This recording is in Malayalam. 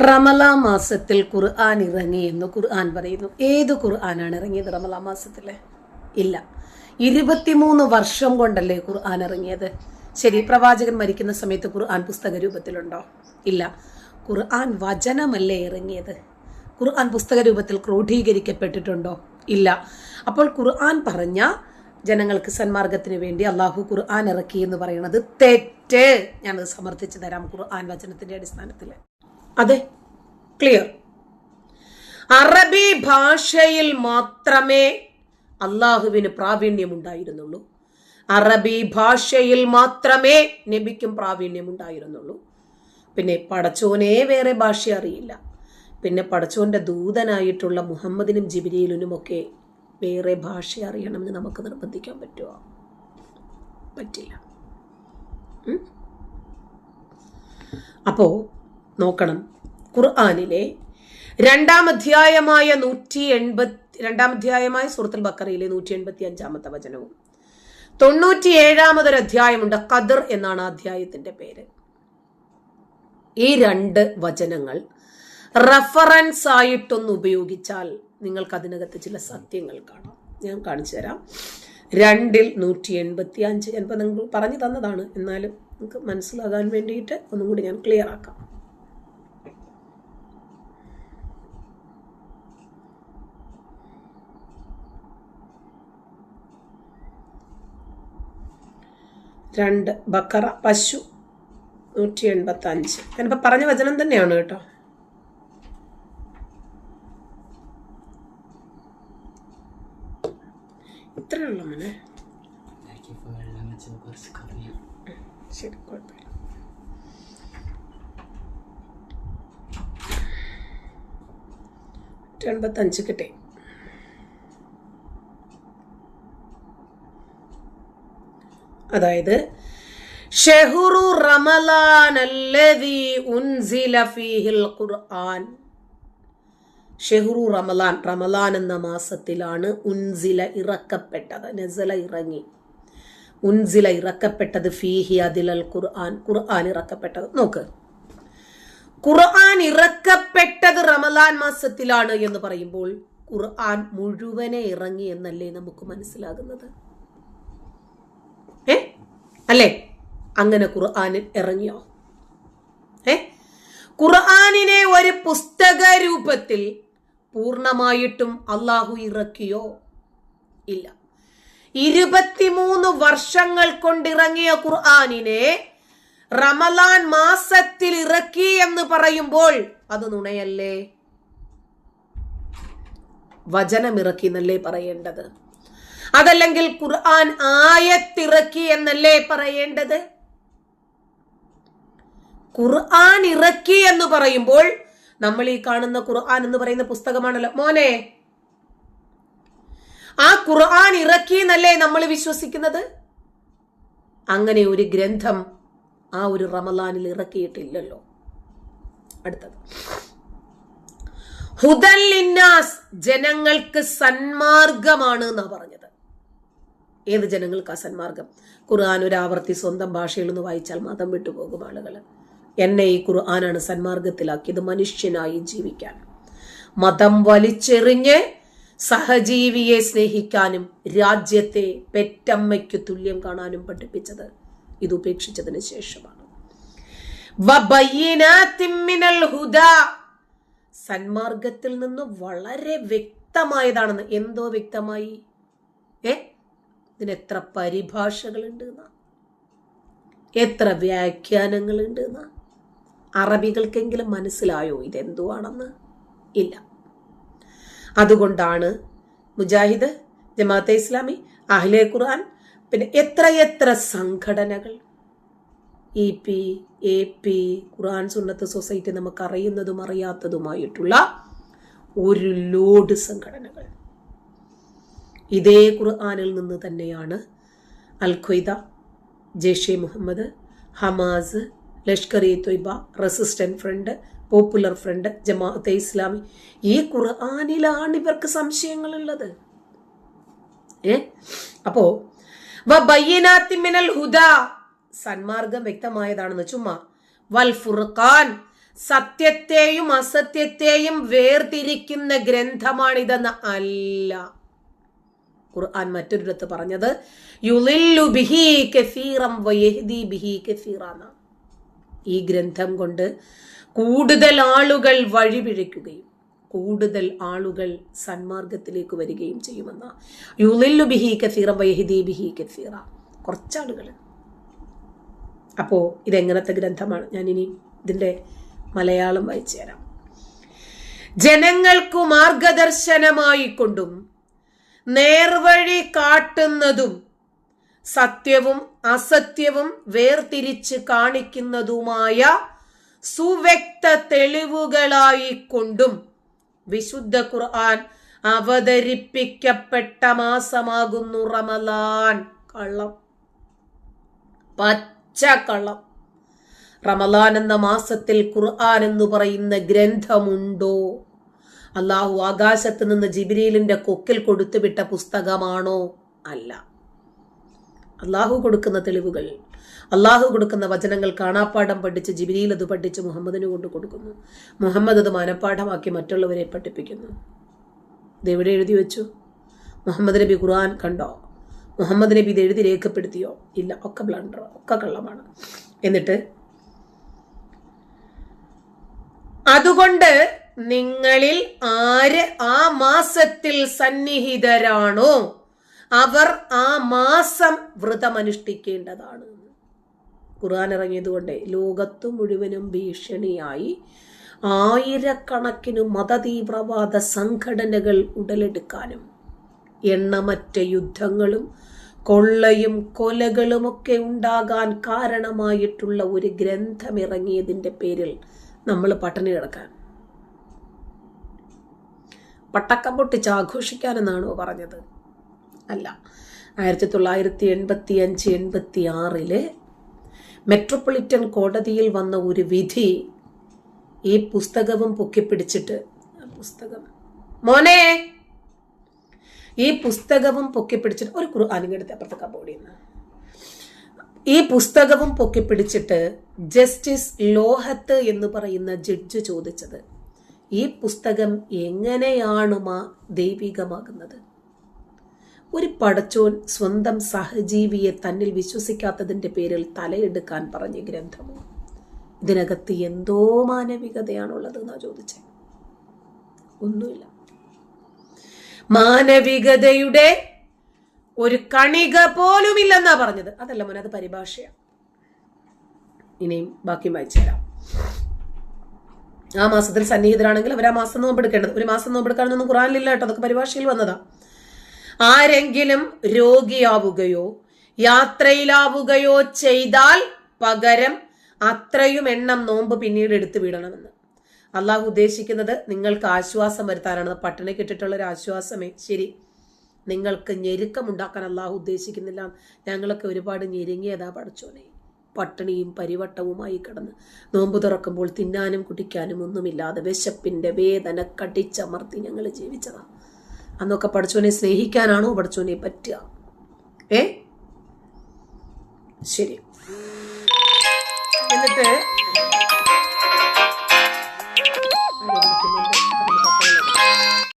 റമലാ മാസത്തിൽ ഖുർആൻ ഇറങ്ങി എന്ന് ഖുർആൻ പറയുന്നു. ഏത് ഖുർആനാണ് ഇറങ്ങിയത് റമല മാസത്തിലെ? ഇല്ല. ഇരുപത്തിമൂന്ന് വർഷം കൊണ്ടല്ലേ ഖുർആൻ ഇറങ്ങിയത്? ശരി പ്രവാചകൻ മരിക്കുന്ന സമയത്ത് ഖുർആൻ പുസ്തക രൂപത്തിലുണ്ടോ ഇല്ല. ഖുർആൻ വചനമല്ലേ ഇറങ്ങിയത്? ഖുർആൻ പുസ്തക രൂപത്തിൽ ക്രോഡീകരിക്കപ്പെട്ടിട്ടുണ്ടോ? ഇല്ല. അപ്പോൾ ഖുർആൻ പറഞ്ഞ ജനങ്ങൾക്ക് സന്മാർഗത്തിന് വേണ്ടി അള്ളാഹു ഖുർആൻ ഇറക്കി എന്ന് പറയുന്നത് തെറ്റ്. ഞാനത് സമർത്ഥിച്ചു തരാം ഖുർആൻ വചനത്തിന്റെ അടിസ്ഥാനത്തിൽ അതെ ക്ലിയർ അറബി ഭാഷയിൽ മാത്രമേ അള്ളാഹുവിന് പ്രാവീണ്യം ഉണ്ടായിരുന്നുള്ളൂ അറബി ഭാഷയിൽ മാത്രമേ നബിക്കും പ്രാവീണ്യം ഉണ്ടായിരുന്നുള്ളൂ പിന്നെ പടച്ചോനെ വേറെ ഭാഷ അറിയില്ല. പിന്നെ പടച്ചോന്റെ ദൂതനായിട്ടുള്ള മുഹമ്മദിനും ജിബിരിയിലിനും ഒക്കെ വേറെ ഭാഷ അറിയണമെന്ന് നമുക്ക് നിർബന്ധിക്കാൻ പറ്റുമോ പറ്റില്ല. അപ്പോൾ അപ്പോ നോക്കണം. ഖുർആാനിലെ രണ്ടാം അധ്യായമായ നൂറ്റി എൺപത്തി രണ്ടാം അധ്യായമായ സൂറത്തുൽ ബക്കറയിലെ നൂറ്റി എൺപത്തി അഞ്ചാമത്തെ വചനവും. തൊണ്ണൂറ്റി ഏഴാമതൊരു അധ്യായമുണ്ട് ഖദർ എന്നാണ് അധ്യായത്തിന്റെ പേര്. ഈ രണ്ട് വചനങ്ങൾ റഫറൻസ് ആയിട്ടൊന്ന് ഉപയോഗിച്ചാൽ നിങ്ങൾക്ക് അതിനകത്ത് ചില സത്യങ്ങൾ കാണാം. ഞാൻ കാണിച്ചു തരാം. രണ്ടിൽ നൂറ്റി എൺപത്തി അഞ്ച് എൺപത് നിങ്ങൾ പറഞ്ഞു തന്നതാണ്. എന്നാലും നിങ്ങൾക്ക് മനസ്സിലാകാൻ വേണ്ടിയിട്ട് ഒന്നും കൂടി ഞാൻ ക്ലിയർ ആക്കാം. രണ്ട് ബക്കറ പശു നൂറ്റി എൺപത്തി അഞ്ച് ഞാനിപ്പോൾ പറഞ്ഞ വചനം തന്നെയാണ് കേട്ടോ. ഇത്രയുള്ള മോനെ. ശരി കുഴപ്പമില്ല. എൺപത്തഞ്ച് കിട്ടി. അതായത് ഷെഹുറു റമലാൻ ഉൻസില ഫീഹിൽ ഖുർആൻ. ഷെഹുറു റമലാൻ റമലാൻ എന്ന മാസത്തിലാണ് ഉൻസില ഇറക്കപ്പെട്ടത് നസല ഇറങ്ങി. ഉൻസില ഇറക്കപ്പെട്ടത് ഫീഹി അതിലൽ ഖുർആൻ ഖുർആൻ ഇറക്കപ്പെട്ടത്. നോക്ക്. ഖുർആൻ ഇറക്കപ്പെട്ടത് റമലാൻ മാസത്തിലാണ് എന്ന് പറയുമ്പോൾ ഖുർആൻ മുഴുവനെ ഇറങ്ങി എന്നല്ലേ നമുക്ക് മനസ്സിലാകുന്നത്? അല്ലേ? അങ്ങനെ ഖുർആാനിൽ ഇറങ്ങിയോ? ഏ? ഖുർആാനിനെ ഒരു പുസ്തക രൂപത്തിൽ പൂർണമായിട്ടും അള്ളാഹു ഇറക്കിയോ? ഇല്ല. ഇരുപത്തിമൂന്ന് വർഷങ്ങൾ കൊണ്ടിറങ്ങിയ ഖുർആാനിനെ റമലാൻ മാസത്തിൽ ഇറക്കി എന്ന് പറയുമ്പോൾ അത് നുണയല്ലേ? വചനം ഇറക്കി എന്നല്ലേ പറയേണ്ടത്? അതല്ലെങ്കിൽ ഖുർആൻ ആയത്തിറക്കി എന്നല്ലേ പറയേണ്ടത്? ഖുർആൻ ഇറക്കി എന്ന് പറയുമ്പോൾ നമ്മൾ ഈ കാണുന്ന ഖുർആൻ എന്ന് പറയുന്ന പുസ്തകമാണല്ലോ. മോനെ ആ ഖുർആൻ ഇറക്കി എന്നല്ലേ നമ്മൾ വിശ്വസിക്കുന്നത്? അങ്ങനെ ഒരു ഗ്രന്ഥം ആ ഒരു റമലാനിൽ ഇറക്കിയിട്ടില്ലല്ലോ. അടുത്തത്. ഹുദല്ലിന്നാസ് ജനങ്ങൾക്ക് സന്മാർഗമാണ് എന്നാ പറഞ്ഞത്. ഏത് ജനങ്ങൾക്ക് ആ സന്മാർഗം ഖുർആൻ ഒരു ആവർത്തി സ്വന്തം ഭാഷയിൽ നിന്ന് വായിച്ചാൽ മതം വിട്ടുപോകും ആളുകൾ. എന്നെ ഈ ഖുർആനാണ് സന്മാർഗത്തിലാക്കിയത് മനുഷ്യനായി ജീവിക്കാൻ. മതം വലിച്ചെറിഞ്ഞ് സഹജീവിയെ സ്നേഹിക്കാനും രാജ്യത്തെ പെറ്റമ്മയ്ക്ക് തുല്യം കാണാനും പഠിപ്പിച്ചത് ഇത് ഉപേക്ഷിച്ചതിന് ശേഷമാണ്. സന്മാർഗത്തിൽ നിന്ന് വളരെ വ്യക്തമായതാണെന്ന് എന്തോ വ്യക്തമായി? ഏ? ഇതിന് എത്ര പരിഭാഷകളുണ്ട് എത്ര വ്യാഖ്യാനങ്ങളുണ്ട് അറബികൾക്കെങ്കിലും മനസ്സിലായോ ഇതെന്തുവാണെന്ന്? ഇല്ല. അതുകൊണ്ടാണ് മുജാഹിദ് ജമാഅത്തെ ഇസ്ലാമി അഹ്ലെ ഖുർആൻ പിന്നെ എത്രയെത്ര സംഘടനകൾ. E P A P Quran Sunnat society നമുക്ക് അറിയുന്നതും അറിയാത്തതുമായിട്ടുള്ള ഒരു ലോഡ് സംഘടനകൾ. ഇതേ ഖുർആാനിൽ നിന്ന് തന്നെയാണ് Al Qaeda Jaish Mohammed Hamas Lashkar e Taiba resistant front popular front Jamaat Islami. ഈ ഖുർആാനിലാണ് ഇവർക്ക് സംശയങ്ങളുള്ളത്. ഏ? അപ്പോ സന്മാർഗം വ്യക്തമായതാണെന്ന് ചുമ്മാ. വൽ ഫുർഖാൻ സത്യത്തെയും അസത്യത്തെയും വേർതിരിക്കുന്ന ഗ്രന്ഥമാണിതെന്ന് അല്ല. ഖുർആൻ മറ്റൊരിടത്ത് പറഞ്ഞത് യുലില്ലു ബിഹി കസീറം ബിഹി കസീറാന്ന. ഈ ഗ്രന്ഥം കൊണ്ട് കൂടുതൽ ആളുകൾ വഴിപിഴയ്ക്കുകയും കൂടുതൽ ആളുകൾ സന്മാർഗത്തിലേക്ക് വരികയും ചെയ്യുമെന്ന യുലില്ലു ബിഹി കസീറം വൈഹിദി ബിഹി കസീറ. കുറച്ചാളുകൾ. അപ്പോൾ ഇതെങ്ങനത്തെ ഗ്രന്ഥമാണ്? ഞാൻ ഇനി ഇതിന്റെ മലയാളം വായിച്ചു തരാം. ജനങ്ങൾക്കു മാർഗദർശനമായി കൊണ്ടും നേർവഴി കാട്ടുന്നതും സത്യവും അസത്യവും വേർതിരിച്ച് കാണിക്കുന്നതുമായ സുവ്യക്ത തെളിവുകളായിക്കൊണ്ടും വിശുദ്ധ ഖുർആൻ അവതരിപ്പിക്കപ്പെട്ട മാസമാകുന്നു റമലാൻ കള്ളം. പച്ച കള്ളം. റമലാൻ എന്ന മാസത്തിൽ ഖുർആൻ എന്ന് പറയുന്ന ഗ്രന്ഥമുണ്ടോ? അള്ളാഹു ആകാശത്ത് നിന്ന് ജിബിരിലിന്റെ കൊക്കിൽ കൊടുത്തുവിട്ട പുസ്തകമാണോ? അല്ല. അള്ളാഹു കൊടുക്കുന്ന തെളിവുകൾ അള്ളാഹു കൊടുക്കുന്ന വചനങ്ങൾ കാണാപ്പാഠം പഠിച്ച് ജിബിരിയിൽ അത് പഠിച്ച് മുഹമ്മദിന് കൊണ്ട് കൊടുക്കുന്നു. മുഹമ്മദ് അത് മനഃപ്പാഠമാക്കി മറ്റുള്ളവരെ പഠിപ്പിക്കുന്നു. ഇതെവിടെ എഴുതി വെച്ചു? മുഹമ്മദ് നബി ഖുർആൻ കണ്ടോ? മുഹമ്മദ് നബി ഇത് എഴുതി രേഖപ്പെടുത്തിയോ? ഇല്ല ഒക്കെ ബ്ലണ്ടർ ഒക്കെ കള്ളമാണ്. എന്നിട്ട് അതുകൊണ്ട് നിങ്ങളിൽ ആര് ആ മാസത്തിൽ സന്നിഹിതരാണോ അവർ ആ മാസം വ്രതമനുഷ്ഠിക്കേണ്ടതാണ്. ഖുർആൻ ഇറങ്ങിയതുകൊണ്ട് ലോകത്ത് മുഴുവനും ഭീഷണിയായി. ആയിരക്കണക്കിന് മതതീവ്രവാദ സംഘടനകൾ ഉടലെടുക്കാനും എണ്ണമറ്റ യുദ്ധങ്ങളും കൊള്ളയും കൊലകളുമൊക്കെ ഉണ്ടാകാൻ കാരണമായിട്ടുള്ള ഒരു ഗ്രന്ഥം ഇറങ്ങിയതിന്റെ പേരിൽ നമ്മൾ പട്ടിണി കിടക്കാൻ. പട്ടക്കം പൊട്ടിച്ച് ആഘോഷിക്കാനെന്നാണോ പറഞ്ഞത്? അല്ല. ആയിരത്തി തൊള്ളായിരത്തി എൺപത്തി അഞ്ച് എൺപത്തി ആറിൽ മെട്രോപൊളിറ്റൻ കോടതിയിൽ വന്ന ഒരു വിധി ഈ പുസ്തകവും പൊക്കിപ്പിടിച്ചിട്ട് പുസ്തകം. മോനെ! ഈ പുസ്തകവും പൊക്കിപ്പിടിച്ചിട്ട് ഒരു ഖുർആാനും എടുത്ത് അപ്പുറത്തെ കബോർഡിൽ നിന്ന്. ഈ പുസ്തകവും പൊക്കിപ്പിടിച്ചിട്ട് ജസ്റ്റിസ് ലോഹത്ത് എന്ന് പറയുന്ന ജഡ്ജ് ചോദിച്ചത് ഈ പുസ്തകം എങ്ങനെയാണ് മാ ദൈവികമാകുന്നത്? ഒരു പടച്ചോൻ സ്വന്തം സഹജീവിയെ തന്നിൽ വിശ്വസിക്കാത്തതിന്റെ പേരിൽ തലയെടുക്കാൻ പറഞ്ഞ ഗ്രന്ഥമോ? ഇതിനകത്ത് എന്തോ മാനവികതയാണുള്ളത് എന്നാ ചോദിച്ചേ. ഒന്നുമില്ല. മാനവികതയുടെ ഒരു കണിക പോലുമില്ലെന്നാ പറഞ്ഞത്. അതല്ല മോനെ അത് പരിഭാഷയാണ് ഇനിയും ബാക്കി വായിച്ചു തരാം. ആ മാസത്തിൽ സന്നിഹിതരാണെങ്കിൽ അവർ ആ മാസം നോമ്പെടുക്കേണ്ടത് ഒരു മാസം നോമ്പെടുക്കാനൊന്നും ഖുറാനിലില്ല കേട്ടോ. അതൊക്കെ പരിഭാഷയിൽ വന്നതാ. ആരെങ്കിലും രോഗിയാവുകയോ യാത്രയിലാവുകയോ ചെയ്താൽ പകരം അത്രയും എണ്ണം നോമ്പ് പിന്നീട് എടുത്തു വിടണമെന്ന്. അള്ളാഹു ഉദ്ദേശിക്കുന്നത് നിങ്ങൾക്ക് ആശ്വാസം വരുത്താനാണ്. പട്ടിണി കിട്ടിയിട്ടുള്ള ഒരു ആശ്വാസമേ. ശരി. നിങ്ങൾക്ക് ഞെരുക്കമുണ്ടാക്കാൻ അള്ളാഹു ഉദ്ദേശിക്കുന്നില്ല. ഞങ്ങളൊക്കെ ഒരുപാട് ഞെരുങ്ങിയതാ പഠിച്ചോനെ. പട്ടിണിയും പരിവട്ടവുമായി കിടന്ന് നോമ്പ് തുറക്കുമ്പോൾ തിന്നാനും കുടിക്കാനും ഒന്നുമില്ലാതെ വിശപ്പിന്റെ വേദന കടിച്ചമർത്തി ഞങ്ങൾ ജീവിച്ചതാ. അന്നൊക്കെ പഠിച്ചോനെ സ്നേഹിക്കാനാണോ പഠിച്ചോനെ പറ്റുക? ഏ? ശരി. എന്നിട്ട്